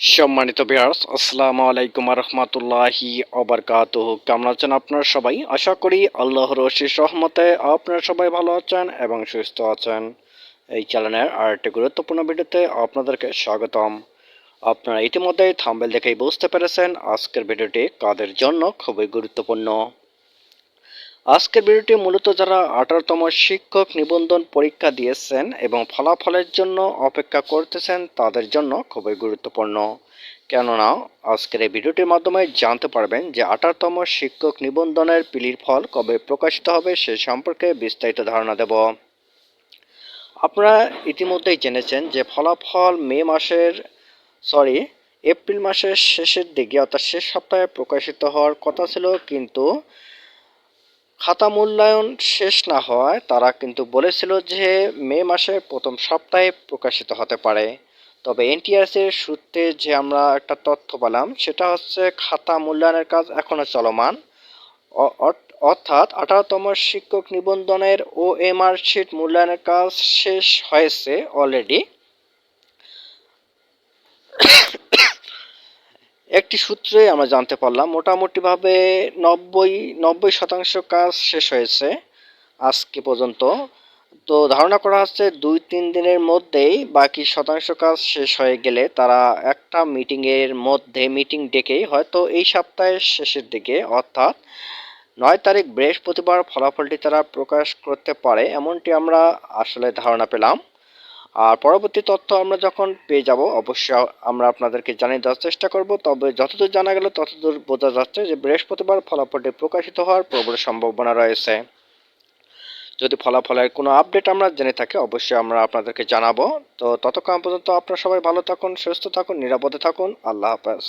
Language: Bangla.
সম্মানিত বিহার্স আসসালামু আলাইকুম রহমতুল্লাহি অবরকাত কেমন আছেন আপনারা সবাই? আশা করি আল্লাহর অশেষ রহমতে আপনারা সবাই ভালো আছেন এবং সুস্থ আছেন। এই চ্যানেলের আর একটি গুরুত্বপূর্ণ ভিডিওতে আপনাদেরকে স্বাগতম। আপনারা ইতিমধ্যেই থাম্বেল দেখেই বুঝতে পেরেছেন আজকের ভিডিওটি কাদের জন্য খুবই গুরুত্বপূর্ণ। আজকের ভিডিওটি মূলত যারা আঠারোতম শিক্ষক নিবন্ধন পরীক্ষা দিয়েছেন এবং ফলাফলের জন্য অপেক্ষা করতেছেন, তাদের জন্য খুবই গুরুত্বপূর্ণ। কেননা, আজকের এই ভিডিওটির মাধ্যমে জানতে পারবেন যে আঠারোতম শিক্ষক নিবন্ধনের পিলির ফল কবে প্রকাশিত হবে সে সম্পর্কে বিস্তারিত ধারণা দেব। আপনারা ইতিমধ্যেই জেনেছেন যে ফলাফল মে মাসের, সরি, এপ্রিল মাসের শেষের দিকে, অর্থাৎ শেষ সপ্তাহে প্রকাশিত হওয়ার কথা ছিল, কিন্তু খাতা মূল্যায়ন শেষ না হওয়ায় তারা কিন্তু বলেছিল যে মে মাসের প্রথম সপ্তাহে প্রকাশিত হতে পারে। তবে এনটিআরসির সূত্রে যে আমরা একটা তথ্য পেলাম, সেটা হচ্ছে খাতা মূল্যায়নের কাজ এখনও চলমান। অর্থাৎ আঠারোতম শিক্ষক নিবন্ধনের ও এমআর শিট মূল্যায়নের কাজ শেষ হয়েছে অলরেডি। একটি সূত্রে আমরা জানতে পারলাম, মোটামুটিভাবে নব্বই নব্বই শতাংশ কাজ শেষ হয়েছে আজকে পর্যন্ত। তো ধারণা করা হচ্ছে দুই, তিন দিনের মধ্যেই বাকি শতাংশ কাজ শেষ হয়ে গেলে তারা একটা মিটিংয়ের মধ্যে, মিটিং ডেকেই হয়তো এই সপ্তাহের শেষের দিকে, অর্থাৎ নয় তারিখ বৃহস্পতিবার ফলাফলটি তারা প্রকাশ করতে পারে, এমনটি আমরা আসলে ধারণা পেলাম। আর পরবর্তী তথ্য আমরা যখন পেয়ে যাব, অবশ্যই আমরা আপনাদেরকে জানিয়ে দেওয়ার চেষ্টা করব। তবে যতদূর জানা গেল, ততদূর বোঝা যাচ্ছে যে বৃহস্পতিবার ফলাফলটি প্রকাশিত হওয়ার প্রবল সম্ভাবনা রয়েছে। যদি ফলাফলের কোনো আপডেট আমরা জেনে থাকি, অবশ্যই আমরা আপনাদেরকে জানাব। তো ততক্ষণ পর্যন্ত আপনারা সবাই ভালো থাকুন, সুস্থ থাকুন, নিরাপদে থাকুন। আল্লাহ হাফেজ।